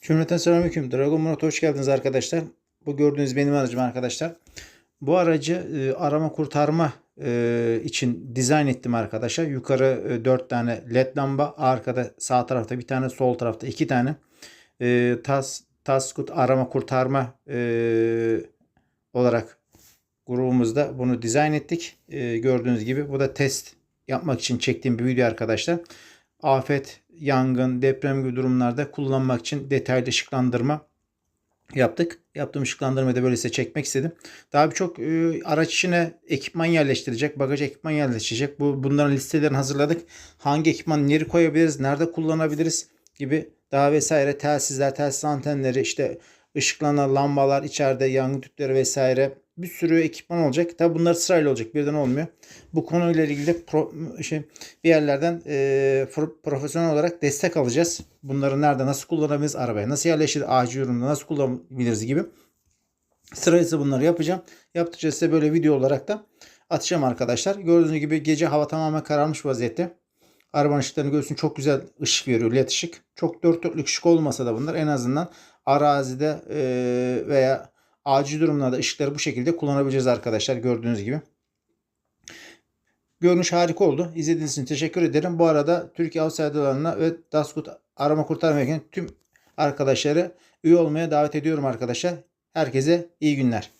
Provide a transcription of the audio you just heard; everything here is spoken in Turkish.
Cümleten selamünaleyküm. Dragon Murat hoş geldiniz arkadaşlar. Bu gördüğünüz benim aracım arkadaşlar. Bu aracı e, arama kurtarma e, için dizayn ettim arkadaşlar. Yukarı e, 4 tane led lamba, arkada sağ tarafta bir tane, sol tarafta 2 tane. E, tas Taskut arama kurtarma e, olarak grubumuzda bunu dizayn ettik. E, gördüğünüz gibi bu da test yapmak için çektiğim bir video arkadaşlar. Afet, yangın, deprem gibi durumlarda kullanmak için detaylı ışıklandırma yaptık. Yaptığım ışıklandırmayı da böyle size çekmek istedim. Daha birçok e, araç içine ekipman yerleştirecek, bagaj ekipman yerleştirecek. Bu bunların listelerini hazırladık. Hangi ekipman nereye koyabiliriz, nerede kullanabiliriz gibi daha vesaire telsizler, telsiz antenleri, işte ışıklanan lambalar, içeride yangın tüpleri vesaire bir sürü ekipman olacak. Tabi bunlar sırayla olacak. Birden olmuyor. Bu konuyla ilgili de pro, şey, bir yerlerden e, pro- profesyonel olarak destek alacağız. Bunları nerede nasıl kullanabiliriz? Arabaya nasıl yerleştirir? Acil durumda nasıl kullanabiliriz gibi. Sırayla bunları yapacağım. Yaptıkça size böyle video olarak da atacağım arkadaşlar. Gördüğünüz gibi gece hava tamamen kararmış vaziyette. Arabanın ışıklarını görüyorsun çok güzel ışık veriyor led ışık. Çok dört dörtlük ışık olmasa da bunlar en azından arazide e, veya acil durumlarda ışıkları bu şekilde kullanabileceğiz arkadaşlar gördüğünüz gibi. Görünüş harika oldu. İzlediğiniz için teşekkür ederim. Bu arada Türkiye Outsider'larına ve Daskut arama kurtarma Mekaniği tüm arkadaşları üye olmaya davet ediyorum arkadaşlar. Herkese iyi günler.